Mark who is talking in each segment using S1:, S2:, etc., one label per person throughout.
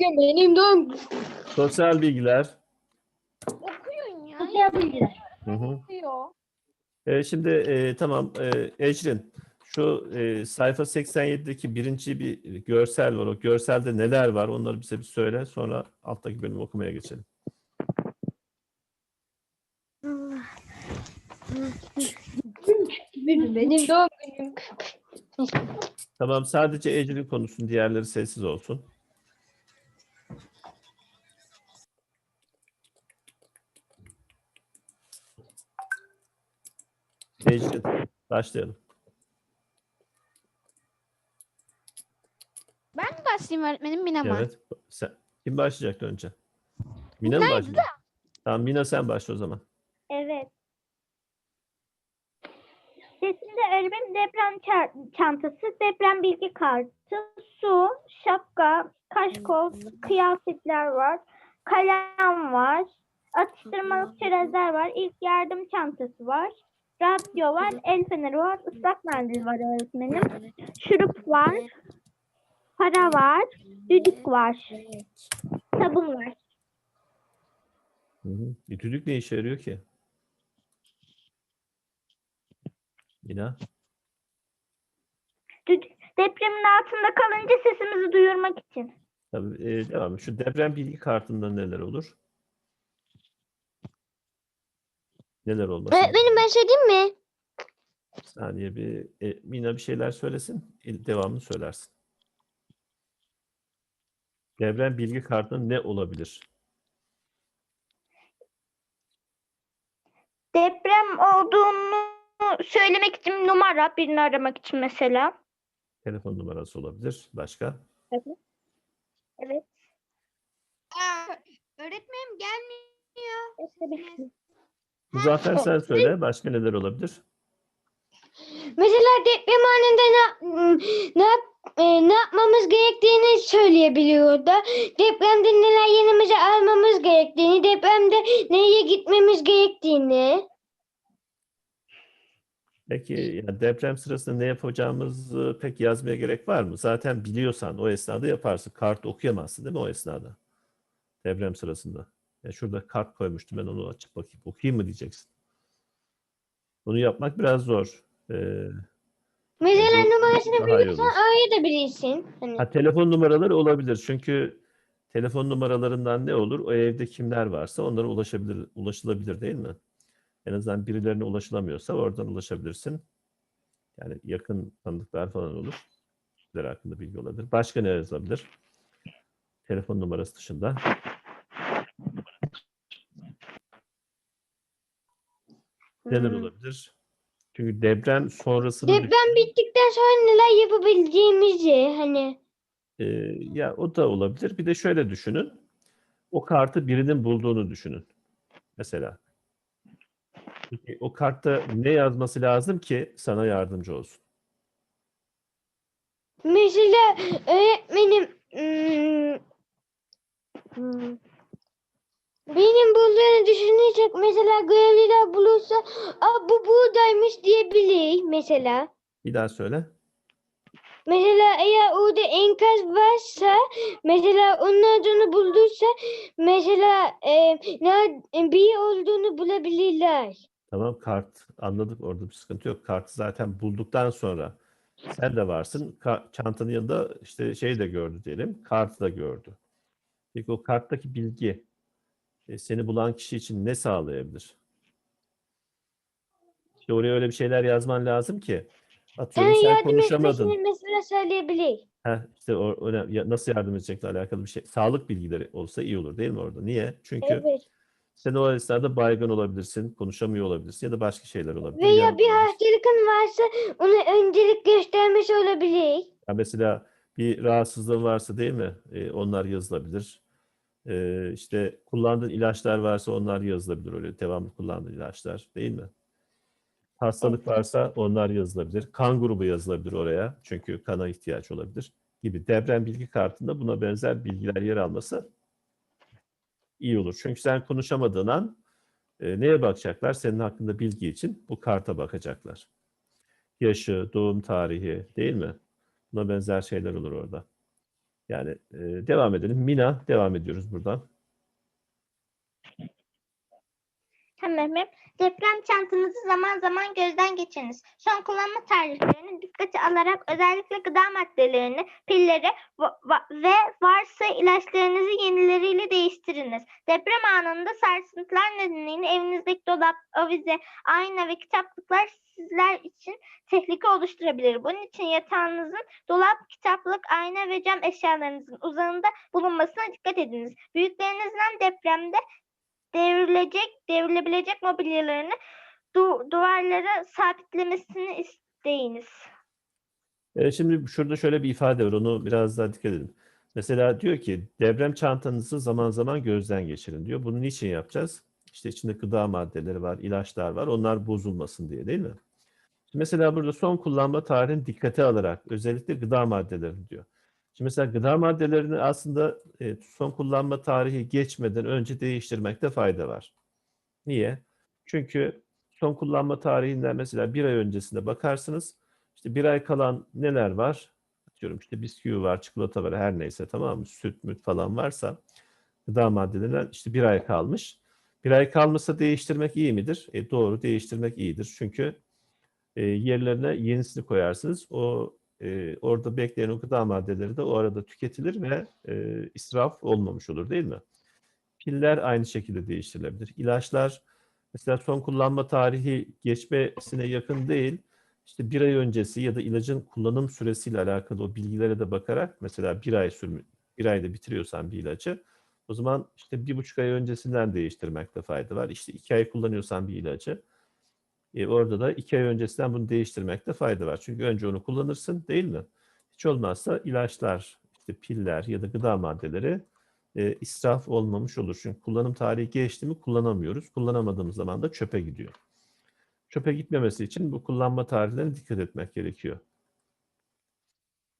S1: Bugün benim doğum günüm.
S2: Sosyal bilgiler.
S1: Okuyun ya.
S3: Sosyal bilgiler.
S2: Hı hı.
S1: Okuyor.
S2: E, şimdi e, tamam e, Ecrin şu e, sayfa 87'deki birinci bir görsel var. O görselde neler var onları bize bir söyle. Sonra alttaki bölümü okumaya geçelim.
S1: Benim doğum günüm.
S2: Tamam sadece Ecrin konuşsun. Diğerleri sessiz olsun. Ecrin başlayalım.
S4: Ben mi başlayayım öğretmenim Mina mı?
S2: Evet. Sen, kim başlayacaktı önce? Mina mı başlayacak? Tamam Mina sen başla o zaman.
S3: Evet. Sesinde öğretmenim deprem ça- çantası, deprem bilgi kartı, su, şapka, kaşkol, kıyafetler var, kalem var, atıştırmalık çerezler var, ilk yardım çantası var, radyo var, el feneri var, ıslak mendil var öğretmenim, şurup var, para var, düdük var, sabun var.
S2: Hı hı. Bir düdük ne işe yarıyor ki? Mina.
S3: Düdük, depremin altında kalınca sesimizi duyurmak için.
S2: Tabii, e, devam. Şu deprem bilgi kartında neler olur? Neler olması?
S4: Öğretmenim ben söyleyeyim mi?
S2: Bir saniye bir e, Mina bir şeyler söylesin. e, Devamını söylersin. Deprem bilgi kartında ne olabilir?
S3: Deprem olduğunu söylemek için numara birini aramak için mesela.
S2: Telefon numarası olabilir. Başka?
S3: Evet.
S4: öğretmenim gelmiyor.
S2: Muzaffer sen söyle. Başka neler olabilir?
S4: Mesela deprem anında ne, ne, yap, e, ne yapmamız gerektiğini söyleyebiliyor da. Depremde neler yanımıza almamız gerektiğini, depremde nereye gitmemiz gerektiğini.
S2: Peki ya deprem sırasında ne yapacağımızı pek yazmaya gerek var mı? Zaten biliyorsan o esnada yaparsın. Kart okuyamazsın değil mi o esnada? Deprem sırasında. Ya şurada kart koymuştum ben onu açıp bakayım. Okuyayım mı diyeceksin. Bunu yapmak biraz zor. Ee,
S4: Mesela numarasını biliyorsan
S2: olur.
S4: arayabilirsin. Hani.
S2: Ha, telefon numaraları olabilir. Çünkü telefon numaralarından ne olur? O evde kimler varsa onlara ulaşabilir, ulaşılabilir değil mi? En azından birilerine ulaşılamıyorsa oradan ulaşabilirsin. Yani yakın tanıdıklar falan olur. Kişiler hakkında bilgi olabilir. Başka ne yazılabilir? Telefon numarası dışında. Neler
S4: Hmm.
S2: olabilir? Çünkü deprem sonrasını düşün-
S4: Deprem bittikten sonra neler yapabileceğimizi hani.
S2: Ee, ya o da olabilir. Bir de şöyle düşünün. O kartı birinin bulduğunu düşünün. Mesela. Peki, o kartta ne yazması lazım ki sana yardımcı olsun?
S4: Mesela öğretmenim hmm, hmm, benim bulduğunu düşünecek mesela görevliler bulursa Aa, bu buradaymış diyebilir mesela.
S2: Bir daha söyle.
S4: Mesela eğer orada enkaz varsa mesela onun adını bulduysa mesela e, ne, bir olduğunu bulabilirler.
S2: Tamam kart anladık orada bir sıkıntı yok. Kartı zaten bulduktan sonra sen de varsın. Ka- çantanın yanında işte şey de gördü diyelim. Kartı da gördü. Peki o karttaki bilgi e, seni bulan kişi için ne sağlayabilir? İşte oraya öyle bir şeyler yazman lazım ki atıyorum
S4: Yani
S2: sen konuşamadın.
S4: mesela söyleyebilir.
S2: Heh, işte o, ya- nasıl yardım edecekle alakalı bir şey. Sağlık bilgileri olsa iyi olur değil mi orada? Niye? Çünkü
S4: Evet.
S2: sen o esnada baygın olabilirsin, konuşamıyor olabilirsin ya da başka şeyler olabilir.
S4: Veya
S2: yanında
S4: bir hastalıkın varsa ona öncelik göstermiş olabilir.
S2: Ya mesela bir rahatsızlığın varsa değil mi? Ee, onlar yazılabilir. Ee, işte kullandığın ilaçlar varsa onlar yazılabilir öyle devamlı kullandığın ilaçlar değil mi? Hastalık varsa onlar yazılabilir. Kan grubu yazılabilir oraya. Çünkü kana ihtiyaç olabilir gibi. Deprem bilgi kartında buna benzer bilgiler yer alması iyi olur. Çünkü sen konuşamadığın an e, neye bakacaklar? Senin hakkında bilgi için bu karta bakacaklar. Yaşı, doğum tarihi değil mi? Buna benzer şeyler olur orada. Yani e, devam edelim. Mina devam ediyoruz buradan.
S5: Tamam. Deprem çantanızı zaman zaman gözden geçiriniz. Son kullanma tarihlerini dikkate alarak özellikle gıda maddelerini, pilleri ve varsa ilaçlarınızı yenileriyle değiştiriniz. Deprem anında sarsıntılar nedeniyle evinizdeki dolap, avize, ayna ve kitaplıklar sizler için tehlike oluşturabilir. Bunun için yatağınızın dolap, kitaplık, ayna ve cam eşyalarınızın uzağında bulunmasına dikkat ediniz. Büyüklerinizden depremde devrilecek, devrilebilecek mobilyalarını du- duvarlara sabitlemesini isteyiniz.
S2: E, şimdi şurada şöyle bir ifade var. Onu biraz daha dikkat edin. Mesela diyor ki deprem çantanızı zaman zaman gözden geçirin diyor. Bunu niçin yapacağız? İşte içinde gıda maddeleri var, ilaçlar var. Onlar bozulmasın diye değil mi? Mesela burada son kullanma tarihini dikkate alarak özellikle gıda maddeleri diyor. Şimdi mesela gıda maddelerini aslında e, son kullanma tarihi geçmeden önce değiştirmekte fayda var. Niye? Çünkü son kullanma tarihinden mesela bir ay öncesinde bakarsınız. İşte bir ay kalan neler var? Diyorum işte bisküvi var, çikolata var, her neyse tamam mı? Süt, müt falan varsa gıda maddelerinden işte bir ay kalmış. Bir ay kalmasa değiştirmek iyi midir? E, doğru değiştirmek iyidir. Çünkü e, yerlerine yenisini koyarsınız. O e, orada bekleyen o gıda maddeleri de o arada tüketilir ve e, israf olmamış olur değil mi? Piller aynı şekilde değiştirilebilir. İlaçlar mesela son kullanma tarihi geçmesine yakın değil. İşte bir ay öncesi ya da ilacın kullanım süresiyle alakalı o bilgilere de bakarak mesela bir ay sürmü, bir ayda bitiriyorsan bir ilacı o zaman işte bir buçuk ay öncesinden değiştirmekte fayda var. İşte iki ay kullanıyorsan bir ilacı e, orada da iki ay öncesinden bunu değiştirmekte fayda var. Çünkü önce onu kullanırsın değil mi? Hiç olmazsa ilaçlar, işte piller ya da gıda maddeleri e, israf olmamış olur. Çünkü kullanım tarihi geçti mi kullanamıyoruz. Kullanamadığımız zaman da çöpe gidiyor. Çöpe gitmemesi için bu kullanma tarihlerine dikkat etmek gerekiyor.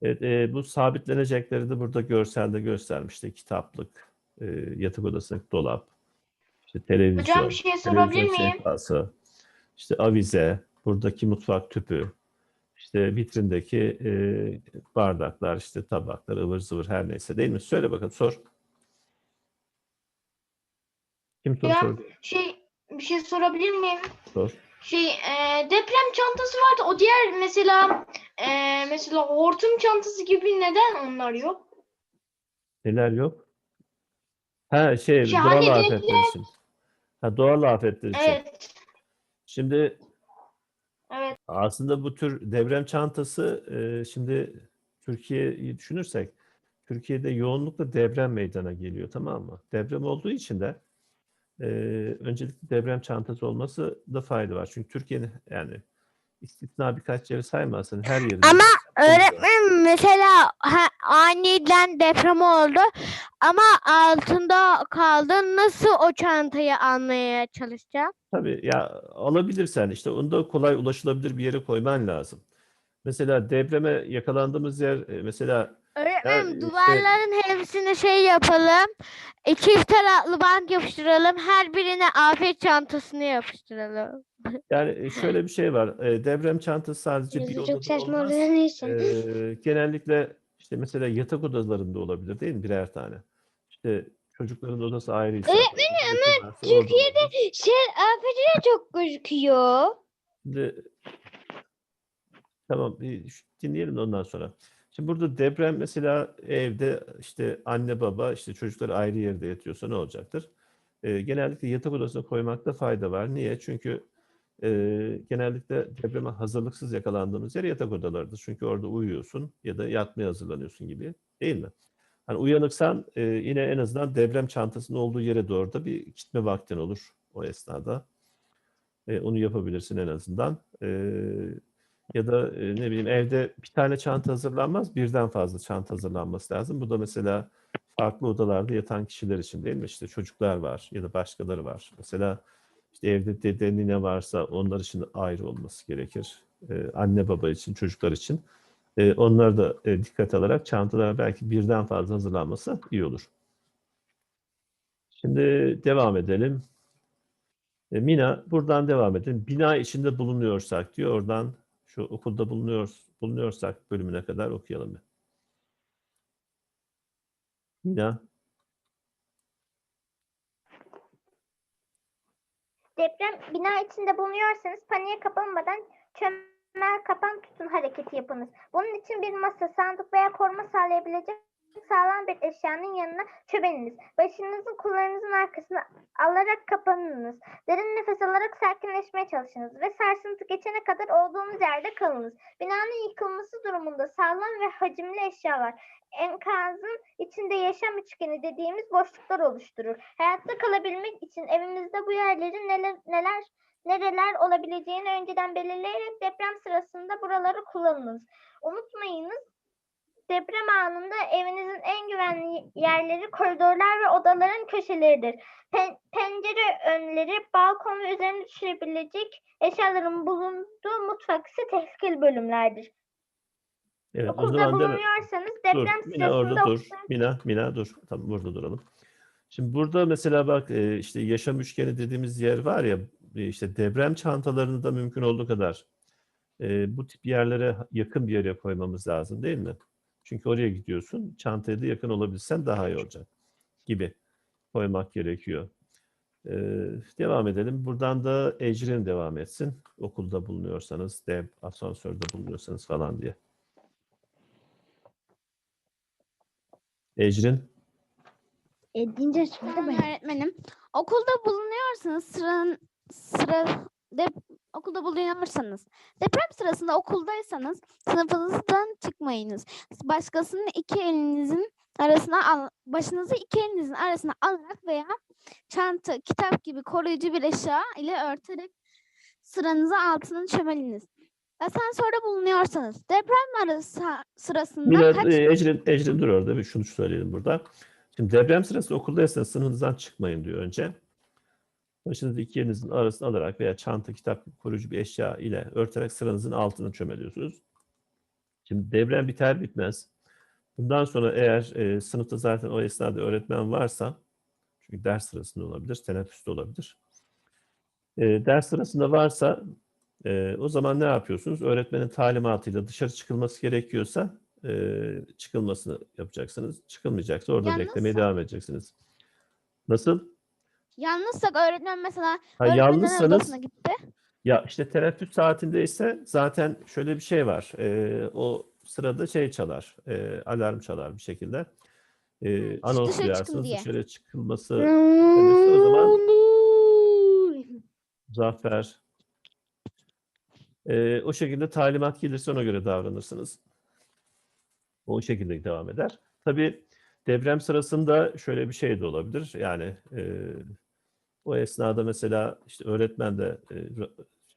S2: Evet, e, bu sabitlenecekleri de burada görselde göstermişti. Kitaplık, e, yatak odasındaki dolap, işte televizyon,
S6: Hocam bir şey sorabilir miyim?
S2: sehpası, işte avize, buradaki mutfak tüpü, işte vitrindeki e, bardaklar, işte tabaklar, ıvır zıvır her neyse değil mi? Söyle bakalım sor. Kim soru
S6: Ya-
S2: sordu?
S6: Şey bir şey sorabilir miyim?
S2: Sor.
S6: Şey e, deprem çantası vardı. O diğer mesela e, mesela hortum çantası gibi neden onlar yok?
S2: Neler yok? Ha şey,
S6: Şey,
S2: doğal
S6: hani
S2: afetler için. Ha, doğal afetler için.
S6: Evet.
S2: Şimdi
S6: Evet.
S2: aslında bu tür deprem çantası e, şimdi Türkiye'yi düşünürsek Türkiye'de yoğunlukla deprem meydana geliyor tamam mı? Deprem olduğu için de e, öncelikle deprem çantası olması da fayda var. Çünkü Türkiye'nin yani istisna birkaç yeri saymazsan her yerinde
S7: Ama
S2: oluyor.
S7: Öğretmenim mesela ha, aniden deprem oldu ama altında kaldı. Nasıl o çantayı almaya çalışacağım?
S2: Tabii ya alabilirsen işte onu da kolay ulaşılabilir bir yere koyman lazım. Mesela depreme yakalandığımız yer e, mesela
S7: Öğretmenim
S2: işte-
S7: duvarların hepsine şey yapalım. E, çift taraflı bant yapıştıralım. Her birine afet çantasını yapıştıralım.
S2: yani e, şöyle bir şey var. e, Deprem çantası sadece bir odada olmaz.
S7: neyse.
S2: E, genellikle işte mesela yatak odalarında olabilir değil mi? Birer tane. İşte çocukların odası ayrıysa. Öğretmenim ama
S7: Türkiye'de Şey afeti de çok gözüküyor.
S2: Şimdi, tamam bir dinleyelim de ondan sonra. Şimdi burada deprem mesela evde işte anne baba işte çocuklar ayrı yerde yatıyorsa ne olacaktır? Ee, genellikle yatak odasına koymakta fayda var. Niye? Çünkü e, genellikle depreme hazırlıksız yakalandığımız yer yatak odalarıdır. Çünkü orada uyuyorsun ya da yatmaya hazırlanıyorsun gibi değil mi? Hani uyanıksan e, yine en azından deprem çantasının olduğu yere doğru da bir gitme vaktin olur o esnada. E, onu yapabilirsin en azından. E, ya da e, ne bileyim evde bir tane çanta hazırlanmaz, birden fazla çanta hazırlanması lazım. Bu da mesela farklı odalarda yatan kişiler için değil mi? İşte çocuklar var ya da başkaları var. Mesela işte evde dede nine varsa onlar için ayrı olması gerekir. E, anne baba için, çocuklar için. E, onları da e, dikkat alarak çantalar belki birden fazla hazırlanması iyi olur. Şimdi devam edelim. E, Mina buradan devam edelim. Bina içinde bulunuyorsak diyor. Oradan şu okulda bulunuyor, bulunuyorsak bölümüne kadar okuyalım. bir. Mina.
S5: Deprem bina içinde bulunuyorsanız paniğe kapılmadan çömel kapan tutun hareketi yapınız. Bunun için bir masa, sandık veya koruma sağlayabilecek sağlam bir eşyanın yanına çömeliniz. Başınızın kollarınızın arkasına alarak kapanınız. Derin nefes alarak sakinleşmeye çalışınız ve sarsıntı geçene kadar olduğunuz yerde kalınız. Binanın yıkılması durumunda sağlam ve hacimli eşyalar enkazın içinde yaşam üçgeni dediğimiz boşluklar oluşturur. Hayatta kalabilmek için evimizde bu yerlerin neler neler nereler olabileceğini önceden belirleyerek deprem sırasında buraları kullanınız. Unutmayınız deprem anında evinizin en güvenli yerleri koridorlar ve odaların köşeleridir. Pen- pencere önleri, balkon ve üzerine düşebilecek eşyaların bulunduğu mutfak ise tehlikeli bölümlerdir.
S2: Evet, o
S5: Okulda
S2: zaman deme.
S5: bulunuyorsanız
S2: Dur,
S5: deprem
S2: Mina orada dur. Mina, Mina dur. Tamam burada duralım. Şimdi burada mesela bak e, işte yaşam üçgeni dediğimiz yer var ya işte deprem çantalarını da mümkün olduğu kadar e, bu tip yerlere yakın bir yere koymamız lazım değil mi? Çünkü oraya gidiyorsun. Çantaya da yakın olabilsen daha iyi olacak gibi koymak gerekiyor. E, devam edelim. Buradan da Ecrin devam etsin. Okulda bulunuyorsanız, dev, asansörde bulunuyorsanız falan diye. Ecrin.
S4: Edince
S8: Tamam öğretmenim. Okulda bulunuyorsanız sıranın sıra dep, okulda bulunuyorsanız deprem sırasında okuldaysanız sınıfınızdan çıkmayınız. Başkasının iki elinizin arasına al, başınızı iki elinizin arasına alarak veya çanta, kitap gibi koruyucu bir eşya ile örterek sıranızı altına çömeliniz. Asansörde bulunuyorsanız deprem arası sırasında
S2: Mina,
S8: kaç
S2: e, Ecrin, Ecrin dur orada bir şunu söyleyelim burada. Şimdi deprem sırasında okuldaysanız sınıfınızdan çıkmayın diyor önce. Başınızı iki yerinizin arasına alarak veya çanta, kitap koruyucu bir eşya ile örterek sıranızın altına çömeliyorsunuz. Şimdi deprem biter bitmez. Bundan sonra eğer e, sınıfta zaten o esnada öğretmen varsa, çünkü ders sırasında olabilir, teneffüste olabilir. E, ders sırasında varsa e, o zaman ne yapıyorsunuz? Öğretmenin talimatıyla dışarı çıkılması gerekiyorsa e, çıkılmasını yapacaksınız. Çıkılmayacaksa orada
S8: Yalnızsa-
S2: beklemeye devam edeceksiniz. Nasıl?
S8: Yalnızsak öğretmen mesela
S2: Ha, yalnızsanız
S8: gitti.
S2: ya işte teneffüs saatinde ise zaten şöyle bir şey var. E, o sırada şey çalar, e, alarm çalar bir şekilde. E, anons
S8: dışarı
S2: duyarsınız.
S8: diye.
S2: Dışarı çıkılması denirse o zaman Zafer. Ee, o şekilde talimat gelirse ona göre davranırsınız. O şekilde devam eder. Tabii deprem sırasında şöyle bir şey de olabilir. Yani e, o esnada mesela işte öğretmen de e,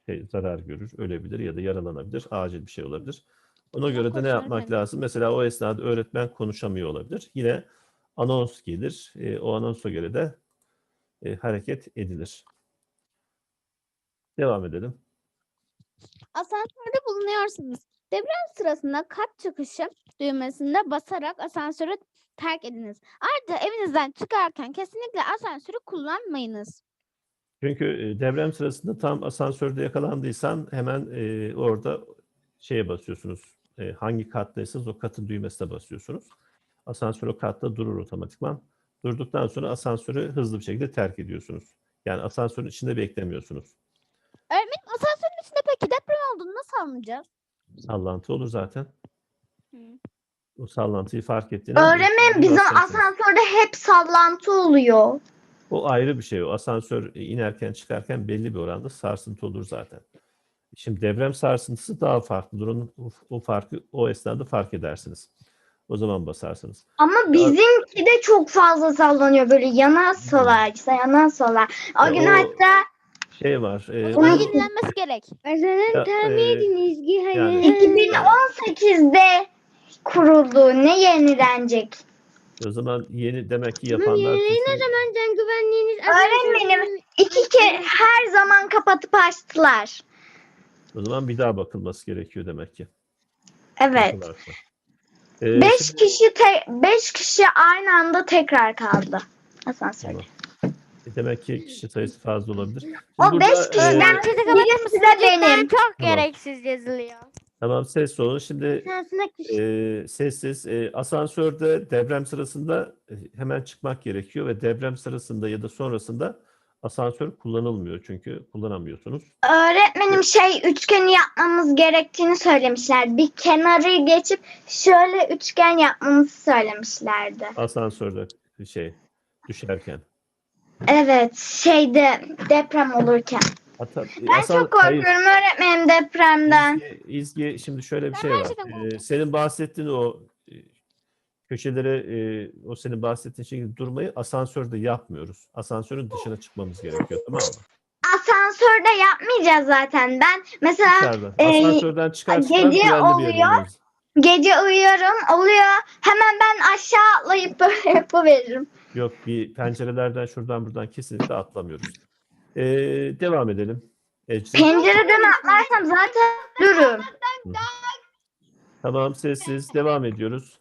S2: şey, zarar görür, ölebilir ya da yaralanabilir. Acil bir şey olabilir. Ona göre de ne yapmak lazım? Mesela o esnada öğretmen konuşamıyor olabilir. Yine anons gelir. E, o anonsa göre de e, hareket edilir. Devam edelim.
S8: Asansörde bulunuyorsunuz. Deprem sırasında kat çıkışı düğmesinde basarak asansörü terk ediniz. Ayrıca evinizden çıkarken kesinlikle asansörü kullanmayınız.
S2: Çünkü e, deprem sırasında tam asansörde yakalandıysan hemen e, orada şeye basıyorsunuz. E, hangi kattaysanız o katın düğmesine basıyorsunuz. Asansör o katta durur otomatikman. Durduktan sonra asansörü hızlı bir şekilde terk ediyorsunuz. Yani asansörün içinde beklemiyorsunuz.
S8: Öğretmenim asansörün içinde peki deprem olduğunu nasıl anlayacağız?
S2: Sallantı olur zaten.
S8: Hı.
S2: O sallantıyı fark ettiğinde
S3: Öğretmenim bizim asansörde hep sallantı oluyor.
S2: O ayrı bir şey. O asansör inerken çıkarken belli bir oranda sarsıntı olur zaten. Şimdi deprem sarsıntısı daha farklıdır. Onun o, o farkı o esnada fark edersiniz. O zaman basarsınız.
S3: Ama bizimki de çok fazla sallanıyor böyle yana sola işte yana sola. O
S2: Ya
S3: gün
S2: o-
S3: hatta
S2: Şey var. e,
S8: Bunun
S2: onu-
S8: yenilenmesi gerek.
S2: Ya,
S4: tahmin
S2: e,
S4: edin İzgi hayır.
S2: yani-
S3: 2018'de kuruldu. Ne yenilenecek?
S2: o zaman yeni demek ki yapanlar
S4: yenileri ne zaman can güvenliğiniz? Asansörün-
S3: iki kere her zaman kapatıp açtılar.
S2: o zaman bir daha bakılması gerekiyor demek ki.
S3: Evet.
S2: Bakılarsa. E,
S3: Beş
S2: şimdi-
S3: kişi te- beş kişi aynı anda tekrar kaldı asansörde.
S2: Tamam. E, Demek ki kişi sayısı fazla olabilir. Şimdi
S3: O
S2: burada,
S3: beş
S2: e,
S3: kişiden birisi de benim.
S8: Çok
S2: Tamam.
S8: gereksiz yazılıyor.
S2: Tamam ses olun. Şimdi e, sessiz. E, asansörde deprem sırasında e, hemen çıkmak gerekiyor ve deprem sırasında ya da sonrasında asansör kullanılmıyor çünkü kullanamıyorsunuz.
S3: Öğretmenim şey üçgeni yapmamız gerektiğini söylemişler. Bir kenarı geçip şöyle üçgen yapmamızı söylemişlerdi.
S2: Asansörde şey düşerken.
S3: Evet şeyde deprem olurken.
S2: Hatta,
S3: Ben
S2: asan-
S3: çok
S2: hayır.
S3: korkuyorum öğretmenim depremden.
S2: İzgi, İzgi, şimdi şöyle bir
S8: Ben
S2: şey var. Ee, senin bahsettiğin o e, köşelere e, o senin bahsettiğin şekilde durmayı asansörde yapmıyoruz. Asansörün dışına çıkmamız gerekiyor tamam mı?
S3: Asansörde yapmayacağız zaten. Ben mesela
S2: Dışarıda.
S3: e,
S2: Asansörden çıkar
S3: gece oluyor. gece uyuyorum oluyor. Hemen ben aşağı atlayıp böyle yapıveririm.
S2: Yok bir pencerelerden şuradan buradan kesinlikle atlamıyoruz. Ee, devam edelim. Ecrin.
S3: Pencereden atlarsam zaten dururum.
S2: Tamam sessiz. Devam ediyoruz.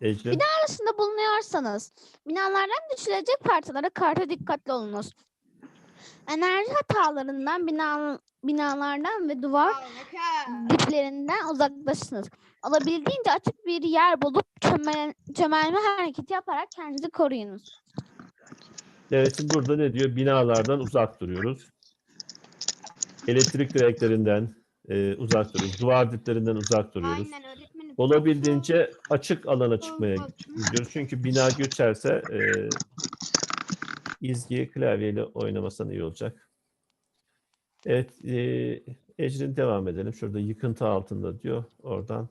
S2: Ecrin.
S8: arasında bulunuyorsanız binalardan düşülecek parçalara karta dikkatli olunuz. Enerji hatalarından bina, binalardan ve duvar diplerinden uzaklaşınız. Olabildiğince açık bir yer bulup çömel, çömelme hareketi yaparak kendinizi koruyunuz.
S2: Evet burada ne diyor? Binalardan uzak duruyoruz. Elektrik direklerinden e, uzak duruyoruz. Duvar diplerinden uzak duruyoruz.
S1: öğretmenim.
S2: Olabildiğince açık alana çıkmaya gidiyoruz. Çünkü bina göçerse e, izgiyi klavyeyle oynamasına iyi olacak. Evet, e, Ecrin devam edelim. Şurada yıkıntı altında diyor. Oradan.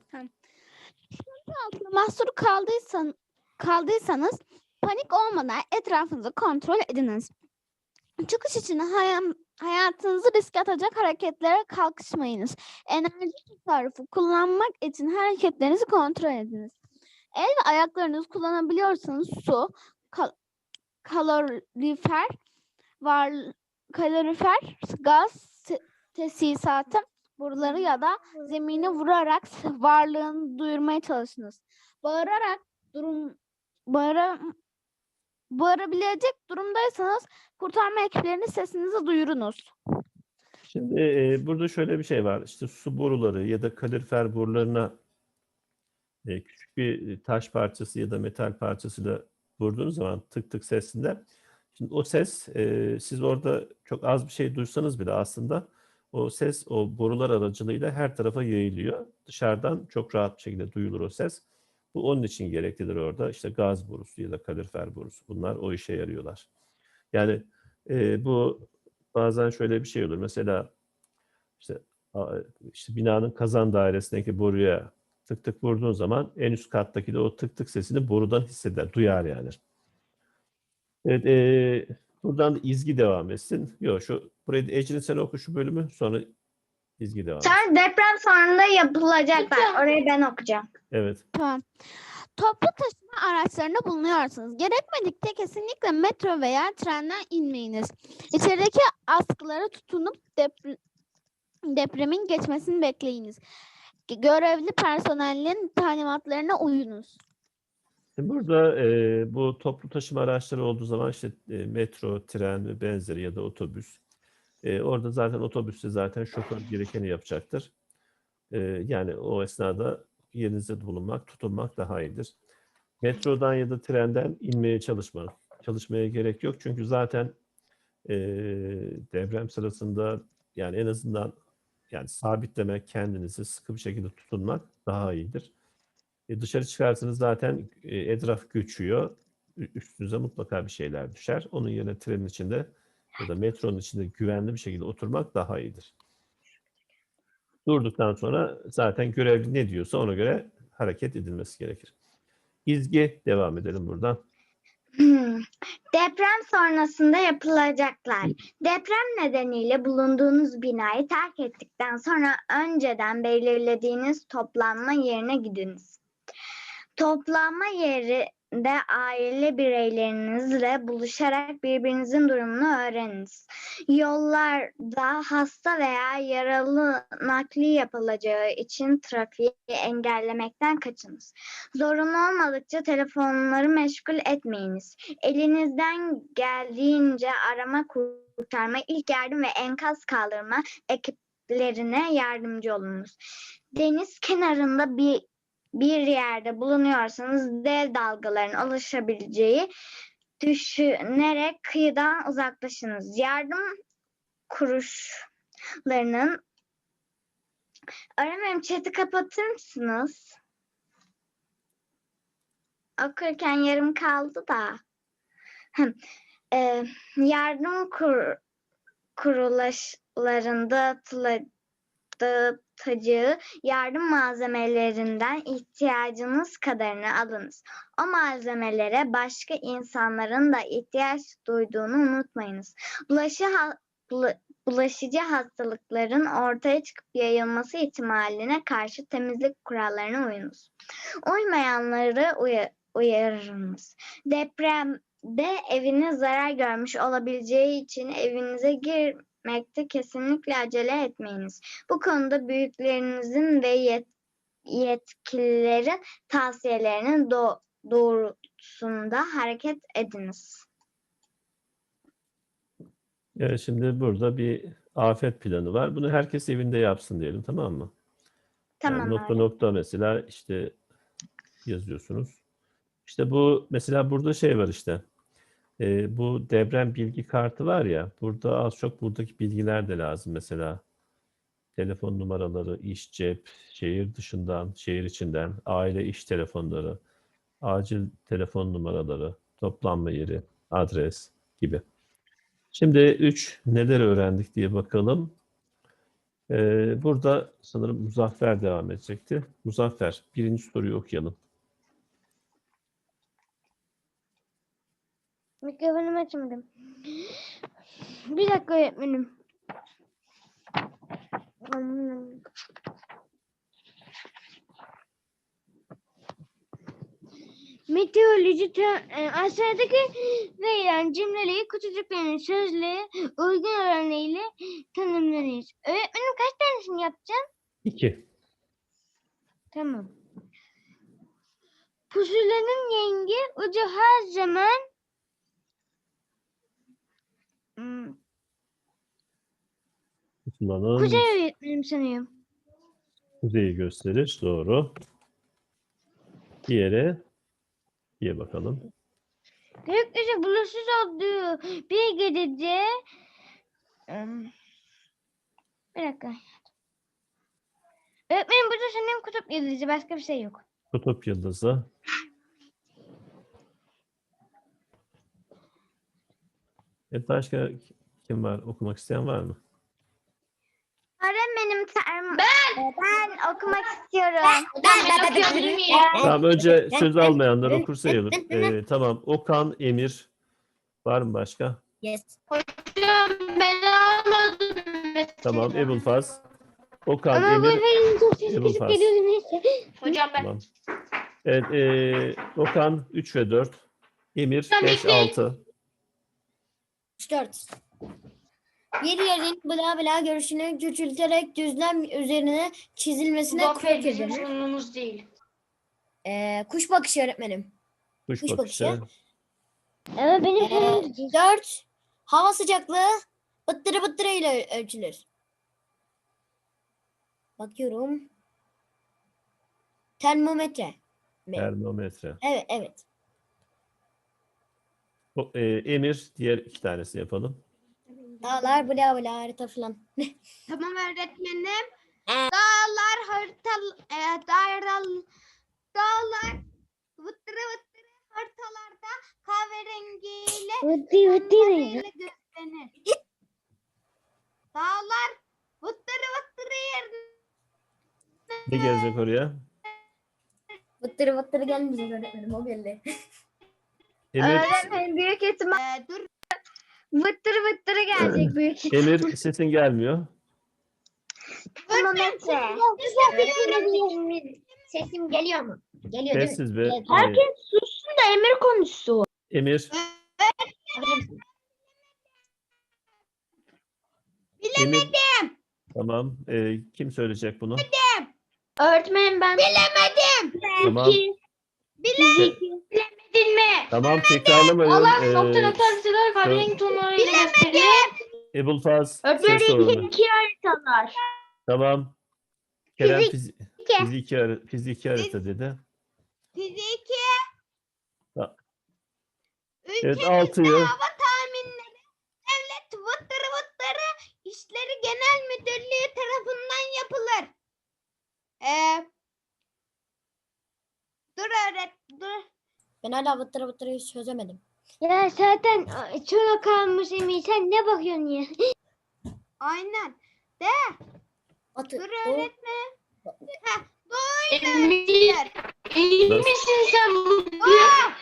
S8: altında mahsur kaldıysan, kaldıysanız panik olmadan etrafınızı kontrol ediniz. Çıkış için hayatınızı riske atacak hareketlere kalkışmayınız. Enerji tasarrufu kullanmak için hareketlerinizi kontrol ediniz. El ve ayaklarınızı kullanabiliyorsanız su, kal- kalorifer, var, kalorifer, gaz te- tesisatı, boruları ya da zemine vurarak varlığını duyurmaya çalışınız. Bağırarak durum bağıra, bağırabilecek durumdaysanız kurtarma ekiplerinin sesinizi duyurunuz.
S2: Şimdi e, burada şöyle bir şey var. İşte su boruları ya da kalorifer borularına e, küçük bir taş parçası ya da metal parçasıyla vurduğunuz zaman tık tık sesinde şimdi o ses e, siz orada çok az bir şey duysanız bile aslında o ses o borular aracılığıyla her tarafa yayılıyor. Dışarıdan çok rahat bir şekilde duyulur o ses. Bu onun için gereklidir orada. İşte gaz borusu ya da kalorifer borusu. Bunlar o işe yarıyorlar. Yani e, bu bazen şöyle bir şey olur. Mesela işte, işte binanın kazan dairesindeki boruya tık tık vurduğun zaman en üst kattaki de o tık tık sesini borudan hisseder, duyar yani. Evet, e, buradan da izgi devam etsin. Yok şu burayı Ecrin sen oku şu bölümü sonra izgi devam etsin.
S3: Sonra deprem sonunda yapılacaklar. Orayı ben okuyacağım.
S2: Evet.
S8: Tamam. Toplu taşıma araçlarında bulunuyorsanız gerekmedikçe kesinlikle metro veya trenden inmeyiniz. İçerideki askılara tutunup depre- depremin geçmesini bekleyiniz. Görevli personelin talimatlarına uyunuz.
S2: Şimdi burada e, bu toplu taşıma araçları olduğu zaman işte e, metro, tren ve benzeri ya da otobüs. E, orada zaten otobüste zaten şoför gerekeni yapacaktır. E, yani o esnada yerinizde bulunmak, tutunmak daha iyidir. Metrodan ya da trenden inmeye çalışma. Çalışmaya gerek yok çünkü zaten e, deprem sırasında yani en azından yani sabitlemek, kendinizi sıkı bir şekilde tutunmak daha iyidir. E, dışarı çıkarsanız zaten e, etraf göçüyor. Üstünüze mutlaka bir şeyler düşer. Onun yerine trenin içinde ya da metronun içinde güvenli bir şekilde oturmak daha iyidir. Durduktan sonra zaten görevli ne diyorsa ona göre hareket edilmesi gerekir. İzgi devam edelim buradan.
S3: Deprem sonrasında yapılacaklar. Deprem nedeniyle bulunduğunuz binayı terk ettikten sonra önceden belirlediğiniz toplanma yerine gidiniz. Toplanma yerinde aile bireylerinizle buluşarak birbirinizin durumunu öğreniniz. Yollarda hasta veya yaralı nakli yapılacağı için trafiği engellemekten kaçınız. Zorunlu olmadıkça telefonları meşgul etmeyiniz. Elinizden geldiğince arama kurtarma, ilk yardım ve enkaz kaldırma ekiplerine yardımcı olunuz. deniz kenarında bir bir yerde bulunuyorsanız dev dalgaların oluşabileceği düşünerek kıyıdan uzaklaşınız. Yardım kuruluşlarının Öğretmenim chat'i kapatır mısınız? Okurken yarım kaldı da. Yardım kur, kuruluşlarında dağıtıla- dağıtacağı yardım malzemelerinden ihtiyacınız kadarını alınız. O malzemelere başka insanların da ihtiyaç duyduğunu unutmayınız. Bulaşı ha- bula- bulaşıcı hastalıkların ortaya çıkıp yayılması ihtimaline karşı temizlik kurallarına uyunuz. Uymayanları uya- uyarınız. Depremde eviniz zarar görmüş olabileceği için evinize girmekte kesinlikle acele etmeyiniz. Bu konuda büyüklerinizin ve yet- yetkililerin tavsiyelerinin do- doğrultusunda hareket ediniz.
S2: Evet şimdi burada bir afet planı var. Bunu herkes evinde yapsın diyelim tamam mı? Yani
S3: Tamam
S2: nokta
S3: öğretmenim.
S2: nokta mesela işte yazıyorsunuz. İşte bu mesela burada şey var işte. Ee, bu deprem bilgi kartı var ya. Burada az çok buradaki bilgiler de lazım mesela. Telefon numaraları, iş cep, şehir dışından, şehir içinden, aile iş telefonları, acil telefon numaraları, toplanma yeri, adres gibi. Şimdi 3 neler öğrendik diye bakalım. Ee, burada sanırım Muzaffer devam edecekti. Muzaffer, birinci soruyu okuyalım.
S4: Mikrofonumu açamadım. Bir dakika öğretmenim. Meteoroloji te- e, aşağıdaki verilen cümleleri kutucukların sözlüğe uygun oranıyla tanımlanır. Öğretmenim kaç tanesini yapacağım?
S2: 2.
S4: Tamam. Pusulanın yengi ucu her zaman hmm,
S2: Pusulanın
S4: kuzey öğretmenim sanıyorum.
S2: kuzeyi gösterir. Doğru. Diğeri diye bakalım.
S4: Gökyüzü bulutsuz olduğu bir gecede Hmm, bir dakika. Öğretmenim burada sanırım kutup yıldızı başka bir şey yok.
S2: Kutup yıldızı. Evet, başka kim var? Okumak isteyen var mı?
S3: Öğretmenim term- ben okumak istiyorum.
S6: Ben okuyabilir miyim?
S2: Tamam önce söz almayanlar okursa iyi olur. Ee, tamam. Okan, Emir. Var mı başka?
S6: Hocam ben almadım.
S2: Tamam. Ebulfaz. Okan,
S4: Ama
S2: Emir.
S4: benim çok ses
S2: Ebul
S4: kısık
S2: Faz.
S4: geliyor neyse.
S6: Hocam ben.
S2: Tamam. Evet. ee, Okan 3 ve 4. Emir
S6: Tamam,
S2: 5,
S6: bekleyin.
S2: 6.
S9: 4. Bir yerin bla bla görüşünü küçülterek düzlem üzerine çizilmesine
S6: Muzaffer
S9: kürk
S6: bizim
S9: edilir.
S6: sorunumuz değil.
S9: Ee, kuş bakışı öğretmenim.
S2: Kuş
S9: Kuş
S2: bakışı.
S9: bakışı.
S4: Evet benim
S9: Ee,
S4: sorunum değil.
S9: 4. Hava sıcaklığı bıttırı bıttırı ile ölçülür. Bakıyorum. Termometre.
S2: Termometre.
S9: Evet evet.
S2: O, ee, Emir diğer iki tanesini yapalım.
S9: Dağlar bla bla harita falan.
S1: Tamam öğretmenim. Dağlar harita e, dağlar dağlar vıttırı vıttırı haritalarda kahverengiyle
S4: Vıttı vıttı ne?
S1: sarıyla gösterir. Dağlar vıttırı vıttırı yerine
S2: Ne gelecek oraya?
S9: Bıttırı bıttırı gelmeyecek öğretmenim o belli.
S2: Emir,
S3: Öğretmenim büyük ihtimal
S1: e, dur
S3: vıttırı vıttırı gelecek büyük ihtimal.
S2: Emir sesin gelmiyor.
S3: Termometre.
S9: Sesim geliyor mu? Geliyor değil mi?
S2: Sessiz be. Ee,
S3: Herkes sussun da Emir konuşsun.
S2: Emir. Emir. Tamam. Ee, kim söyleyecek bunu?
S6: Öğretmenim ben.
S2: Tamam.
S6: Bilemedin mi?
S2: Tamam tekrarlamayın.
S6: Allah
S2: Ee,
S6: nokta nokta haritalar kahverengi tonlarıyla gösterilir.
S2: Ebulfaz ses
S1: Öğretmenim
S2: sorunu.
S1: haritalar.
S2: Tamam. Kerem
S4: Fizik
S2: fizi-
S4: iki.
S2: fiziki, har- fiziki harita dedi.
S1: Fiziki.
S2: Ha. Evet
S1: Ülkemizde
S2: 6'yı
S1: hava tahminleri devlet vıttırı vıttırı işleri genel müdürlüğü tarafından yapılır. Ee, dur öğret dur.
S9: Ben hala vıttırı vıttırıyı çözemedim.
S4: Ya zaten sonra kalmış Emin. Sen ne bakıyorsun ya?
S1: Aynen.
S9: Atı.
S1: Dur
S9: o-
S1: öğretme. Doğuyla
S6: Emir,
S1: ölçülür.
S6: iyi misin sen?
S1: Aa,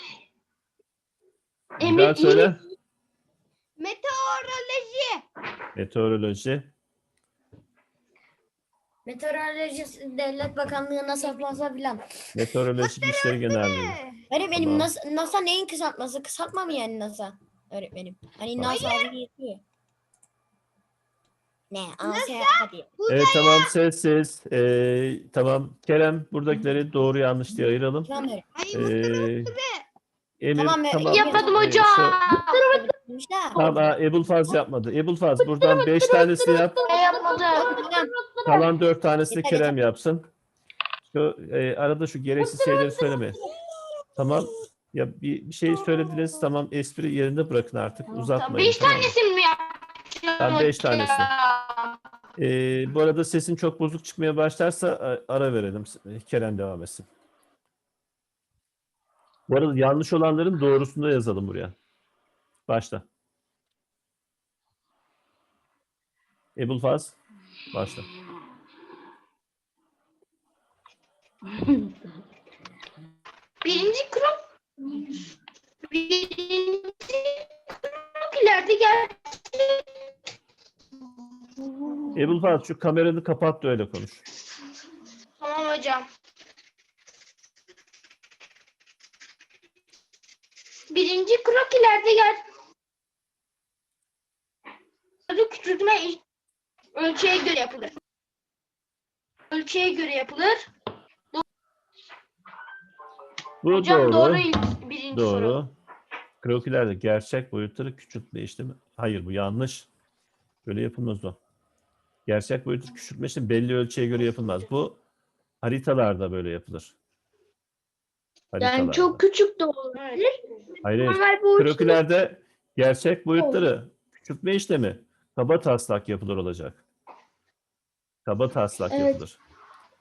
S2: bir
S6: Emir
S2: daha
S6: iyi
S2: söyle.
S1: meteoroloji.
S2: Meteoroloji.
S9: Meteoroloji Devlet Bakanlığı NASA NASA filan.
S2: Meteoroloji işleri genelliği.
S9: Öğretmenim
S2: Tamam.
S9: NASA, NASA neyin kısaltması? Kısaltma mı yani NASA? Öğretmenim. Hani NASA adı geçiyor. Ne? NASA hadi.
S2: Evet tamam sessiz. Ee, tamam Kerem buradakileri doğru yanlış diye ayıralım.
S9: Tamam öğretmenim.
S1: Ay
S2: Ee, Emir
S9: Tamam,
S2: tamam.
S9: e,
S6: Yapmadım
S2: Ee,
S6: hocam.
S9: de.
S2: Tamam aa, Ebul Faz yapmadı. Ebul Faz buradan 5 tanesini yap.
S6: Ben yapmadım.
S9: Hocam,
S2: Kalan 4 tanesini
S9: Yeter,
S2: Kerem yapsın. Şu e, arada şu gereksiz şeyleri söyleme. Tamam. Ya bir, bir şey söylediniz tamam espri yerinde bırakın artık uzatmayın.
S6: Beş
S2: tamam mı?
S6: tanesini mi yapacağım
S2: Tamam, beş
S6: hocam?
S2: tanesi. Ee, bu arada sesin çok bozuk çıkmaya başlarsa a- ara verelim. Kerem devam etsin. Bu arada yanlış olanların doğrusunu da yazalım buraya. Başla. Ebul Faz. Başla.
S6: Birinci krok. Birinci krok ileride gel.
S2: Ebul Faz şu kameranı kapat da öyle konuş.
S6: Tamam hocam. Birinci krok ileride gel. Sarı küçültme ölçüye göre yapılır. Ölçüye göre yapılır.
S2: Bu
S6: Hocam
S2: doğru.
S6: doğru, ilk birinci soru.
S2: Doğru. Krokilerde gerçek boyutları küçültme işlemi. Hayır bu yanlış. Böyle yapılmaz o. Gerçek boyutları küçültme işlemi belli ölçüye göre yapılmaz. Bu haritalarda böyle yapılır.
S6: Yani
S2: Haritalarda.
S6: çok küçük de olabilir.
S2: Hayır, hayır. Krokilerde gerçek boyutları küçültme işlemi kaba taslak yapılır olacak. Kaba taslak
S6: Evet.
S2: yapılır.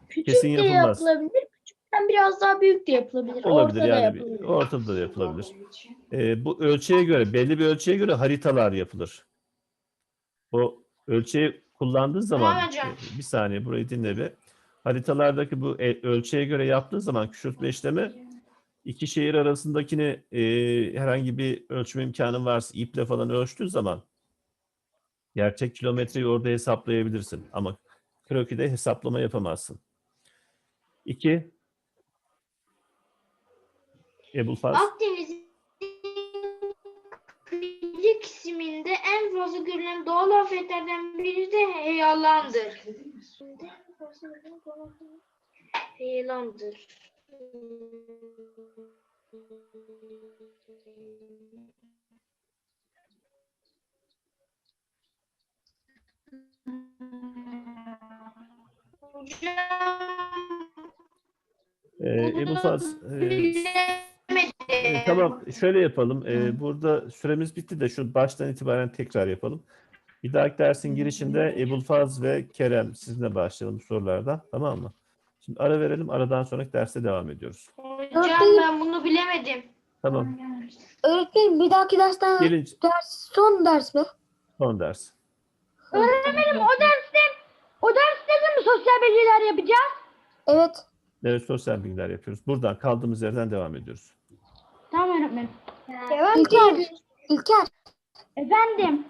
S6: Küçük
S2: kesin
S6: de
S2: yapılmaz.
S6: yapılabilir. Küçükten biraz daha büyük de yapılabilir.
S2: Olabilir
S6: Ortada
S2: yani
S6: yapılabilir.
S2: ortada da yapılabilir. Ee, bu ölçüye göre belli bir ölçüye göre haritalar yapılır. O ölçeği kullandığı zaman e, bir saniye burayı dinle bir. Haritalardaki bu e- ölçüye göre yaptığı zaman küçültme işlemi iki şehir arasındakini e, herhangi bir ölçme imkanın varsa iple falan ölçtüğün zaman gerçek kilometreyi orada hesaplayabilirsin. Ama krokide hesaplama yapamazsın. İki Ebul Faz.
S6: Akdeniz'in kıyı kesiminde en fazla görülen doğal afetlerden biri de heyelandır. Heyelandır.
S2: Ee, Ebul Faz, e,
S6: bilemedim.
S2: E, tamam şöyle yapalım. E, burada süremiz bitti de şu baştan itibaren tekrar yapalım. Bir dahaki dersin girişinde Ebul Faz ve Kerem sizinle başlayalım sorulardan. Tamam mı? Şimdi ara verelim. Aradan sonraki derse devam ediyoruz.
S6: Hocam ben bunu bilemedim.
S2: Tamam.
S4: Öğretmenim bir dahaki dersten
S2: Gelin
S4: ders son ders mi?
S2: son ders.
S3: Öğretmenim o derste o derste de mi sosyal bilgiler yapacağız?
S4: Evet.
S2: Evet sosyal bilgiler yapıyoruz. Buradan kaldığımız yerden devam ediyoruz.
S3: Tamam öğretmenim.
S4: İlker. İlker.
S3: Efendim.